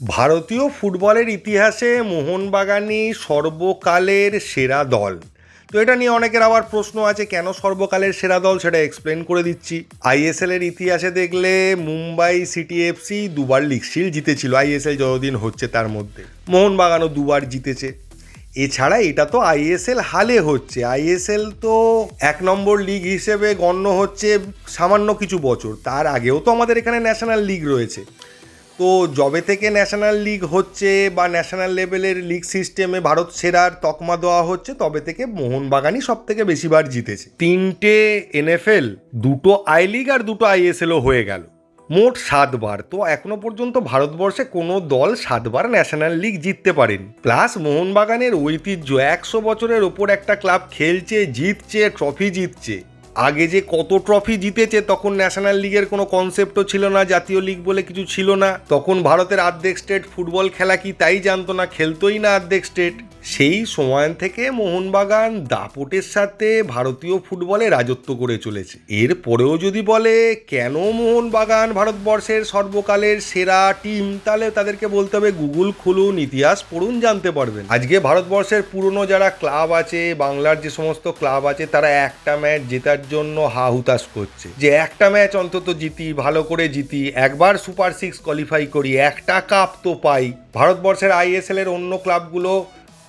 ভারতীয় ফুটবলের ইতিহাসে মোহনবাগানই সর্বকালের সেরা দল। তো এটা নিয়ে অনেকের আবার প্রশ্ন আছে, কেন সর্বকালের সেরা দল সেটা এক্সপ্লেন করে দিচ্ছি। আইএসএল এর ইতিহাসে দেখলে মুম্বাই সিটি এফসি দুবার লিগ শিল্ড জিতেছিল আইএসএল যতদিন হচ্ছে তার মধ্যে। মোহনবাগানও দুবার জিতেছে। এছাড়া এটা তো আইএসএল হালে হচ্ছে। আইএসএল তো এক নম্বর লিগ হিসেবে গণ্য হচ্ছে সামান্য কিছু বছর। তার আগেও তো আমাদের এখানে ন্যাশনাল লিগ রয়েছে। তো যবে থেকে ন্যাশনাল লিগ হচ্ছে বা ন্যাশনাল লেভেলের লিগ সিস্টেমে ভারত সেরার তকমা দেওয়া হচ্ছে, তবে থেকে মোহনবাগানই সব থেকে বেশিবার জিতেছে। তিনটে এনএফএল দুটো আই লিগ আর দুটো আইএসএলও হয়ে গেল। মোট সাতবার, তো এখনও পর্যন্ত ভারতবর্ষে কোনো দল সাতবার ন্যাশনাল লিগ জিততে পারেনি। প্লাস মোহনবাগানের ঐতিহ্য, একশো বছরের ওপর একটা ক্লাব খেলছে, জিতছে ট্রফি জিতছে। আগে যে কত ট্রফি জিতেছে, তখন ন্যাশনাল লিগের কোনো কনসেপ্টও ছিল না, জাতীয় লিগ বলে কিছু ছিল না। তখন ভারতের আর্ধেক স্টেট ফুটবল খেলা কি তাই জানতো না, খেলতোই না আর্ধেক স্টেট সেই সময় থেকে মোহনবাগান দাপটের সাথে ভারতীয় ফুটবলে রাজত্ব করে চলেছে। এর পরেও যদি বলে, কেন মোহনবাগান ভারতবর্ষের সর্বকালের সেরা টিম, তাহলে তাদেরকে বলতে হবে, গুগল খুলুন, ইতিহাস পড়ুন, জানতে পারবেন। আজকে ভারতবর্ষের পুরনো যারা ক্লাব আছে, বাংলার যে সমস্ত ক্লাব আছে, তারা একটা ম্যাচ জেতার জন্য হা হুতাশ করছে। যে একটা ম্যাচ অন্তত জিতি, ভালো করে জিতি, একবার সুপার সিক্স কোয়ালিফাই করি, একটা কাপ তো পাই। ভারতবর্ষের আইএসএল এর অন্য ক্লাবগুলো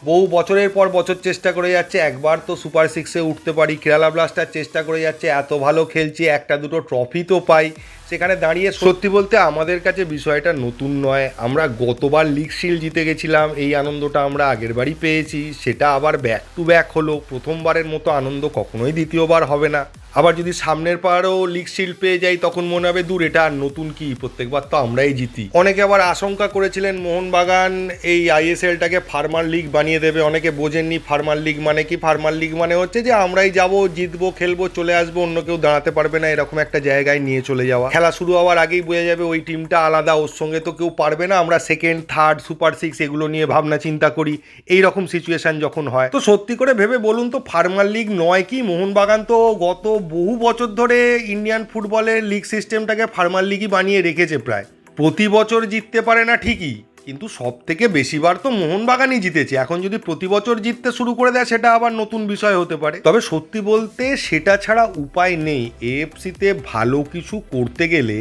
বহু বছরের পর বছর চেষ্টা করে যাচ্ছে, একবার তো সুপার সিক্সে উঠতে পারি কেরালা ব্লাস্টার চেষ্টা করে যাচ্ছে, এত ভালো খেলছি, একটা দুটো ট্রফি তো পাই। সেখানে দাঁড়িয়ে সত্যি বলতে আমাদের কাছে বিষয়টা নতুন নয়। আমরা গতবার লিগ শিল জিতে গেছিলাম, এই আনন্দটা আমরা আগের বারই পেয়েছি, সেটা আবার ব্যাক টু ব্যাক হলো, প্রথমবারের মতো আনন্দ কখনোই দ্বিতীয়বার হবে না। আবার যদি সামনের পারও লিগ শিল্ড পেয়ে যাই তখন মনে হবে, দূর, এটা আর নতুন কি? প্রত্যেকবার তো আমরাই জিতি। অনেকে আবার আশঙ্কা করেছিলেন, মোহনবাগান এই আইএসএলটাকে ফার্মার লিগ বানিয়ে দেবে। অনেকে বোঝেননি ফার্মার লিগ মানে কি? ফার্মার লিগ মানে হচ্ছে যে, আমরাই যাব, জিতবো, খেলব, চলে আসব, অন্য কেউ দাঁড়াতে পারবে না, এরকম একটা জায়গায় নিয়ে চলে যাওয়া। খেলা শুরু হওয়ার আগেই বোঝা যাবে, ওই টিমটা আলাদা, ওর সঙ্গে তো কেউ পারবে না। আমরা সেকেন্ড থার্ড সুপার সিক্স এগুলো নিয়ে ভাবনা চিন্তা করি। এই রকম সিচুয়েশন যখন হয়। তো সত্যি করে ভেবে বলুন তো, ফার্মার লিগ নয় কি? মোহনবাগান তো গত বহু বছর ধরে ইন্ডিয়ান ফুটবলের লিগ সিস্টেমটাকে ফার্মার লিগই বানিয়ে রেখেছে প্রায়। প্রতি বছর জিততে পারে না ঠিকই, কিন্তু সব থেকে বেশিবার তো মোহনবাগানই জিতেছে। এখন যদি প্রতি বছর জিততে শুরু করে দেয়, সেটা আবার নতুন বিষয় হতে পারে। তবে সত্যি বলতে সেটা ছাড়া উপায় নেই। এএফসিতে ভালো কিছু করতে গেলে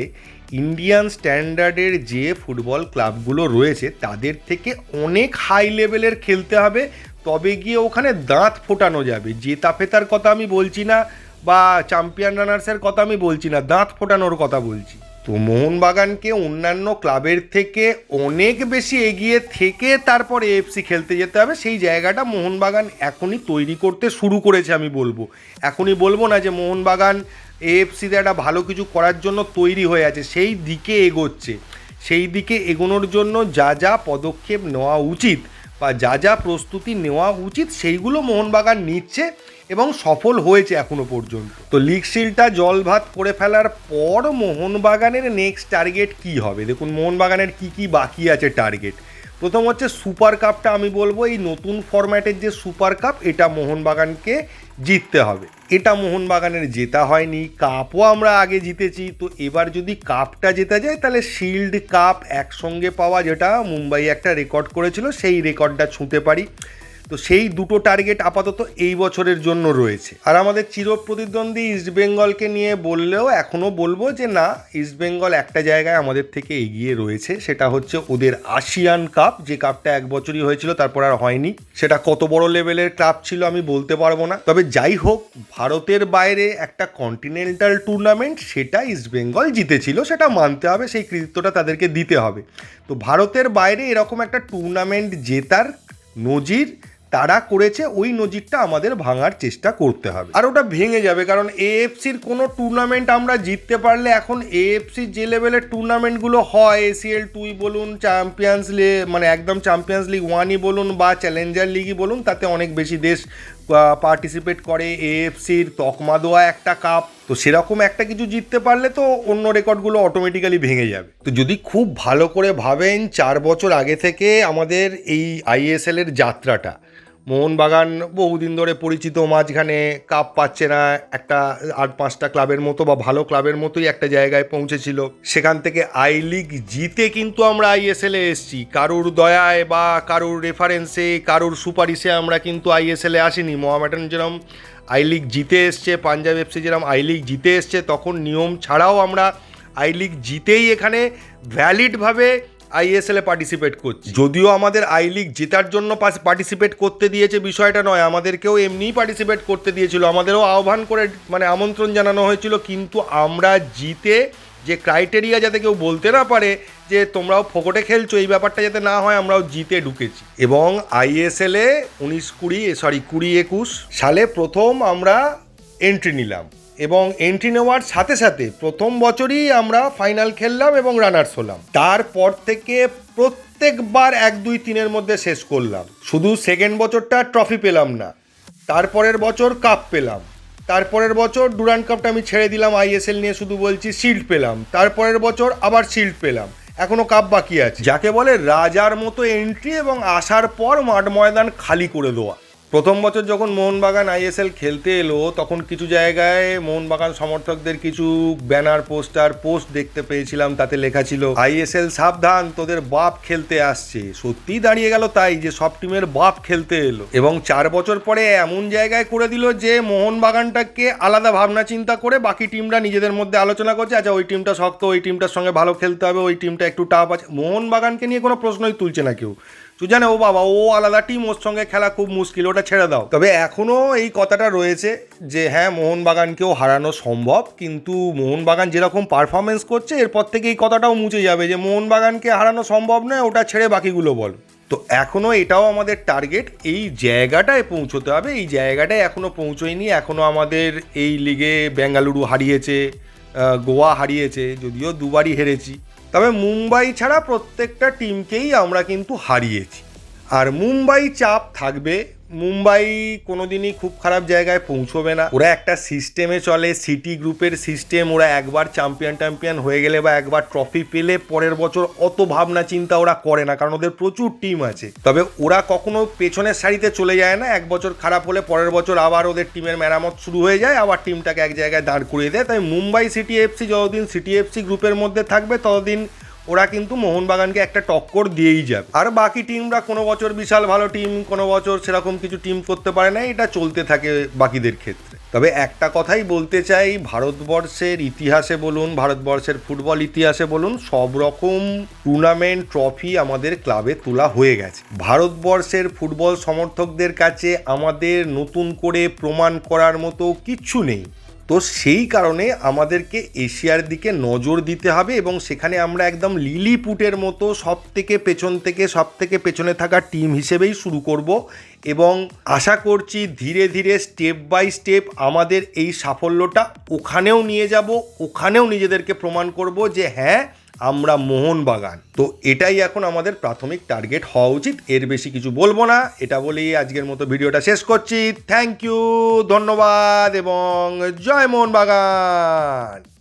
ইন্ডিয়ান স্ট্যান্ডার্ডের যে ফুটবল ক্লাবগুলো রয়েছে, তাদের থেকে অনেক হাই লেভেলের খেলতে হবে। তবে গিয়ে ওখানে দাঁত ফোটানো যাবে। যে তাফেতার কথা আমি বলছি না। বা চ্যাম্পিয়ন রানার্সের কথা আমি বলছি না, দাঁত ফোটানোর কথা বলছি। তো মোহনবাগানকে অন্যান্য ক্লাবের থেকে অনেক বেশি এগিয়ে থেকে তারপর এএফসি খেলতে যেতে হবে। সেই জায়গাটা মোহনবাগান এখনই তৈরি করতে শুরু করেছে আমি বলব। এখনই বলব না যে মোহনবাগান এএফসিতে একটা ভালো কিছু করার জন্য তৈরি হয়ে আছে, সেই দিকে এগোচ্ছে। সেই দিকে এগোনোর জন্য যা যা পদক্ষেপ নেওয়া উচিত বা যা যা প্রস্তুতি নেওয়া উচিত, সেইগুলো মোহনবাগান নিচ্ছে। এবং সফল হয়েছে এখনও পর্যন্ত। তো লিগ শিলটা জলভাত করে ফেলার পর মোহনবাগানের নেক্সট টার্গেট কি হবে? দেখুন, মোহনবাগানের কি কি বাকি আছে টার্গেট প্রথম হচ্ছে সুপার কাপটা আমি বলব, এই নতুন ফরম্যাটের যে সুপার কাপ এটা মোহনবাগানকে জিততে হবে। এটা মোহনবাগানের জেতা হয়নি কাপও আমরা আগে জিতেছি। তো এবার যদি কাপটা জেতা যায়, তাহলে শিল্ড কাপ একসঙ্গে পাওয়া, যেটা মুম্বাই একটা রেকর্ড করেছিল, সেই রেকর্ডটা ছুঁতে পারি। তো সেই দুটো টার্গেট আপাতত এই বছরের জন্য রয়েছে। আর আমাদের চির চিরপ্রতিদ্বন্দ্বী ইস্টবেঙ্গলকে নিয়ে বললেও এখনও বলব যে না ইস্টবেঙ্গল একটা জায়গায় আমাদের থেকে এগিয়ে রয়েছে, সেটা হচ্ছে ওদের আসিয়ান কাপ যে কাপটা এক বছরই হয়েছিল, তারপর আর হয়নি। সেটা কত বড় লেভেলের কাপ ছিল আমি বলতে পারব না। তবে যাই হোক, ভারতের বাইরে একটা কন্টিনেন্টাল টুর্নামেন্ট সেটা ইস্টবেঙ্গল জিতেছিল, সেটা মানতে হবে, সেই কৃতিত্বটা তাদেরকে দিতে হবে। তো ভারতের বাইরে এরকম একটা টুর্নামেন্ট জেতার নজির তারা করেছে, ওই নজিরটা আমাদের ভাঙার চেষ্টা করতে হবে। আর ওটা ভেঙে যাবে, কারণ এএফসির কোনো টুর্নামেন্ট আমরা জিততে পারলে এখন এএফসি যে লেভেলের টুর্নামেন্টগুলো হয় এসিএল টুই বলুন চ্যাম্পিয়ন্স লিগ মানে একদম চ্যাম্পিয়ন্স লিগ ওয়ানই বলুন বা চ্যালেঞ্জার লিগই বলুন, তাতে অনেক বেশি দেশ পার্টিসিপেট করে এএফসির তকমা দেওয়া একটা কাপ তো সেরকম একটা কিছু জিততে পারলে তো অন্য রেকর্ডগুলো অটোমেটিক্যালি ভেঙে যাবে। তো যদি খুব ভালো করে ভাবেন, চার বছর আগে থেকে আমাদের এই আইএসএলের যাত্রাটা মোহনবাগান বহুদিন ধরে পরিচিত, মাঝখানে কাপ পাচ্ছে না, একটা আট পাঁচটা ক্লাবের মতো বা ভালো ক্লাবের মতোই একটা জায়গায় পৌঁছেছিল। সেখান থেকে আই লিগ জিতে কিন্তু আমরা আইএসএলে এসেছি। কারুর দয়ায় বা কারুর রেফারেন্সে কারুর সুপারিশে আমরা কিন্তু আইএসএলে আসিনি। মোহামেডান যেরম আই লিগ জিতে এসছে, পাঞ্জাব এফসি যেরম আই লিগ জিতে এসছে, তখন নিয়ম ছাড়াও আমরা আই লিগ জিতেই এখানে ভ্যালিডভাবে আইএসএলে পার্টিসিপেট করছি। যদিও আমাদের আই লিগ জেতার জন্য পার্টিসিপেট করতে দিয়েছে বিষয়টা নয়, আমাদেরকেও এমনিই পার্টিসিপেট করতে দিয়েছিল, আমাদেরও আহ্বান করে মানে আমন্ত্রণ জানানো হয়েছিল, কিন্তু আমরা জিতে যে ক্রাইটেরিয়া যাতে কেউ বলতে না পারে যে তোমরাও ফোকটে খেলছো, এই ব্যাপারটা যাতে না হয়, আমরাও জিতে ঢুকেছি। এবং আইএসএলে উনিশ কুড়ি সরি কুড়ি একুশ সালে প্রথম আমরা এন্ট্রি নিলাম। এবং এন্ট্রি নেওয়ার সাথে সাথে প্রথম বছরই আমরা ফাইনাল খেললাম এবং রানার্স হলাম। তারপর থেকে প্রত্যেকবার এক, দুই, তিনের মধ্যে শেষ করলাম। শুধু সেকেন্ড বছরটা ট্রফি পেলাম না, তারপরের বছর কাপ পেলাম। তারপরের বছর ডুরান কাপটা আমি ছেড়ে দিলাম আইএসএল নিয়ে শুধু বলছি শিল্ড পেলাম। তারপরের বছর আবার শিল্ড পেলাম, এখনও কাপ বাকি আছে। যাকে বলে রাজার মতো এন্ট্রি এবং আসার পর মাঠ ময়দান খালি করে দেওয়া। প্রথম বছর যখন মোহনবাগান আইএসএল খেলতে এলো, তখন কিছু জায়গায় মোহনবাগান সমর্থকদের কিছু ব্যানার, পোস্টার, পোস্ট দেখতে পেয়েছিলাম, তাতে লেখা ছিল, আইএসএল সাবধান, তোদের বাপ খেলতে আসছে। সত্যিই দাঁড়িয়ে গেল তাই যে সব টিমের বাপ খেলতে এলো। এবং চার বছর পরে এমন জায়গায় করে দিল যে মোহনবাগানটাকে আলাদা ভাবনা চিন্তা করে বাকি টিমরা নিজেদের মধ্যে আলোচনা করছে আচ্ছা ওই টিমটা শক্ত, ওই টিমটার সঙ্গে ভালো খেলতে হবে, ওই টিমটা একটু টাফ আছে। মোহনবাগানকে নিয়ে কোনো প্রশ্নই তুলছে না কেউ। তুই জানে ও বাবা, ও আলাদা টিম ওর সঙ্গে খেলা খুব মুশকিল, ওটা ছেড়ে দাও। তবে এখনও এই কথাটা রয়েছে যে হ্যাঁ মোহনবাগানকেও হারানো সম্ভব, কিন্তু মোহনবাগান যেরকম পারফরমেন্স করছে, এরপর থেকে এই কথাটাও মুছে যাবে যে, মোহনবাগানকে হারানো সম্ভব নয়, ওটা ছেড়ে বাকিগুলো বল। তো এখনও এটাও আমাদের টার্গেট এই জায়গাটায় পৌঁছতে হবে, এই জায়গাটায় এখনও পৌঁছোয়নি এখনও আমাদের এই লিগে বেঙ্গালুরু হারিয়েছে গোয়া হারিয়েছে, যদিও দুবারই হেরেছি। তবে মুম্বাই ছাড়া প্রত্যেকটা টিমকেই আমরা কিন্তু হারিয়েছি। আর মুম্বাই চাপ থাকবে। মুম্বাই কোনো দিনই খুব খারাপ জায়গায় পৌঁছবে না। ওরা একটা সিস্টেমে চলে সিটি গ্রুপের সিস্টেম ওরা একবার চ্যাম্পিয়ন ট্যাম্পিয়ন হয়ে গেলে বা একবার ট্রফি পেলে পরের বছর অত ভাবনা চিন্তা ওরা করে না, কারণ ওদের প্রচুর টিম আছে। তবে ওরা কখনো পেছনের সারিতে চলে যায় না, এক বছর খারাপ হলে পরের বছর আবার ওদের টিমের মেরামত শুরু হয়ে যায়, আবার টিমটাকে এক জায়গায় দাঁড় করিয়ে দেয়। তাই মুম্বাই সিটি এফসি যতদিন সিটি এফসি গ্রুপের মধ্যে থাকবে, ততদিন ওরা কিন্তু মোহনবাগানকে একটা টক্কর দিয়েই যাবে। আর বাকি টিমরা কোনো বছর বিশাল ভালো টিম, কোনো বছর সেরকম কিছু টিম করতে পারে না, এটা চলতে থাকে বাকিদের ক্ষেত্রে। তবে একটা কথাই বলতে চাই, ভারতবর্ষের ইতিহাসে বলুন, ভারতবর্ষের ফুটবল ইতিহাসে বলুন, সব রকম টুর্নামেন্ট, ট্রফি আমাদের ক্লাবে তোলা হয়ে গেছে। ভারতবর্ষের ফুটবল সমর্থকদের কাছে আমাদের নতুন করে প্রমাণ করার মতো কিচ্ছু নেই। তো সেই কারণে আমাদেরকে এশিয়ার দিকে নজর দিতে হবে এবং সেখানে আমরা একদম লিলি পুটের মতো সব থেকে পেছন থেকে সব থেকে পেছনে থাকা টিম হিসেবেই শুরু করব এবং আশা করছি ধীরে ধীরে, স্টেপ বাই স্টেপ আমাদের এই সাফল্যটা ওখানেও নিয়ে যাব, ওখানেও নিজেদেরকে প্রমাণ করব যে হ্যাঁ আমরা মোহনবাগান। তো এটাই এখন আমাদের প্রাথমিক টার্গেট হওয়া উচিত। এর বেশি কিছু বলব না। এটা বলেই আজকের মতো ভিডিওটা শেষ করছি। থ্যাংক ইউ ধন্যবাদ এবং জয় মোহনবাগান।